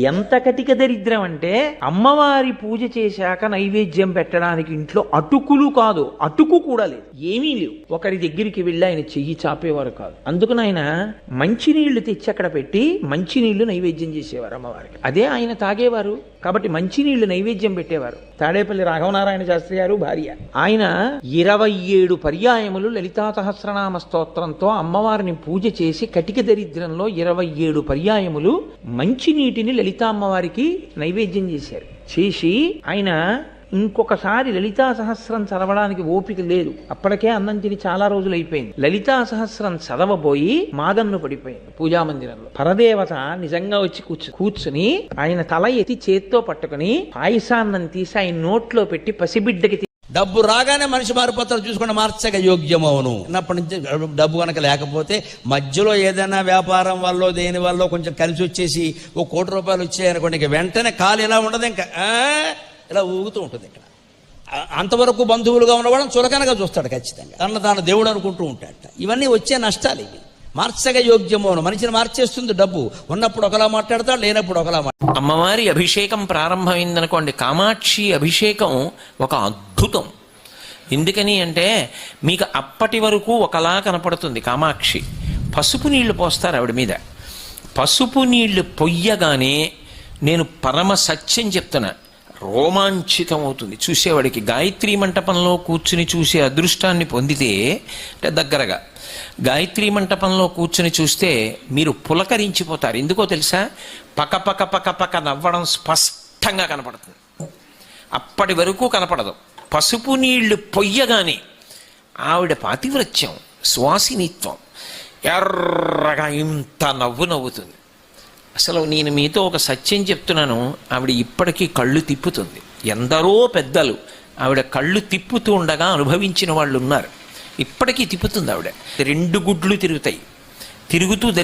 ఎంత కటిక దరిద్రం అంటే అమ్మవారి పూజ చేశాక నైవేద్యం పెట్టడానికి ఇంట్లో అటుకులు కాదు అటుకు కూడా లేదు. ఏమీ లేవు. ఒకరి దగ్గరికి వెళ్ళి ఆయన చెయ్యి చాపేవారు కాదు. అందుకని ఆయన మంచినీళ్ళు తెచ్చి అక్కడ పెట్టి మంచినీళ్ళు నైవేద్యం చేసేవారు అమ్మవారికి. అదే ఆయన తాగేవారు. కాబట్టి మంచినీళ్ళు నైవేద్యం పెట్టేవారు. తాడేపల్లి రాఘవనారాయణ శాస్త్రి గారు భార్య. ఆయన ఇరవై ఏడు పర్యాయములు లలితా సహస్రనామ స్తోత్రంతో అమ్మవారిని పూజ చేసి కటిక దరిద్రంలో ఇరవై ఏడు పర్యాయములు మంచినీటిని లలితా అమ్మవారికి నైవేద్యం చేశారు. చేసి ఆయన ఇంకొకసారి లలితా సహస్రం చదవడానికి ఓపిక లేదు. అప్పటికే అన్నం తిని చాలా రోజులు అయిపోయింది. లలితా సహస్రం చదవబోయి మాదన్ను పడిపోయింది పూజా మందిరంలో. పరదేవత నిజంగా వచ్చి కూర్చు కూర్చుని ఆయన తల ఎత్తి చేత్తో పట్టుకుని పాయసాన్నం తీసి ఆయన నోట్లో పెట్టి పసిబిడ్డకి డబ్బు రాగానే మనిషి మారిపోతారు చూసుకుంటే మార్చక యోగ్యమవును. చిన్నప్పటి నుంచి డబ్బు కనుక లేకపోతే మధ్యలో ఏదైనా వ్యాపారం వల్ల దేని వల్ల కొంచెం కలిసి వచ్చేసి ఓ కోటి రూపాయలు వచ్చాయనుకోండి ఇంకా వెంటనే కాలు ఇలా ఉండదు ఇంకా. ఇలా ఊగుతూ ఉంటుంది ఇక్కడ. అంతవరకు బంధువులుగా ఉన్నవాళ్ళని చులకనగా చూస్తాడు ఖచ్చితంగా. తన తాను దేవుడు అనుకుంటూ ఉంటాడట. ఇవన్నీ వచ్చే నష్టాలు ఇవి. మార్చగ యోగ్యమోను మనిషిని మార్చేస్తుంది డబ్బు. ఉన్నప్పుడు ఒకలా మాట్లాడతాడు లేనప్పుడు ఒకలా అమ్మవారి అభిషేకం ప్రారంభమైందనుకోండి. కామాక్షి అభిషేకం ఒక అద్భుతం. ఎందుకని అంటే మీకు అప్పటి వరకు ఒకలా కనపడుతుంది కామాక్షి. పసుపు నీళ్ళు పోస్తారు ఆవిడ మీద. పసుపు నీళ్ళు పొయ్యగానే నేను పరమ సత్యం చెప్తున్నా. రోమాంచితమవుతుంది. చూసేవాడికి గాయత్రి మంటపంలో కూర్చుని చూసే అదృష్టాన్ని పొందితే అంటే దగ్గరగా. గాయత్రి మంటపంలో కూర్చుని చూస్తే మీరు పులకరించిపోతారు. ఎందుకో తెలుసా? పక పక పక పక నవ్వడం స్పష్టంగా కనపడుతుంది. అప్పటి వరకు కనపడదు. పసుపు నీళ్ళు పొయ్యగానే ఆవిడ పాతివ్రత్యం శ్వాసినిత్వం ఎర్రగా ఇంత నవ్వు నవ్వుతుంది. అసలు నేను మీతో ఒక సత్యం చెప్తున్నాను. ఆవిడ ఇప్పటికీ కళ్ళు తిప్పుతుంది. ఎందరో పెద్దలు ఆవిడ కళ్ళు తిప్పుతూ ఉండగా అనుభవించిన వాళ్ళు ఉన్నారు ఇప్పటికీ తిప్పుతుంది ఆవిడ. రెండు గుడ్లు తిరుగుతాయి. తిరుగుతూ దర్శనం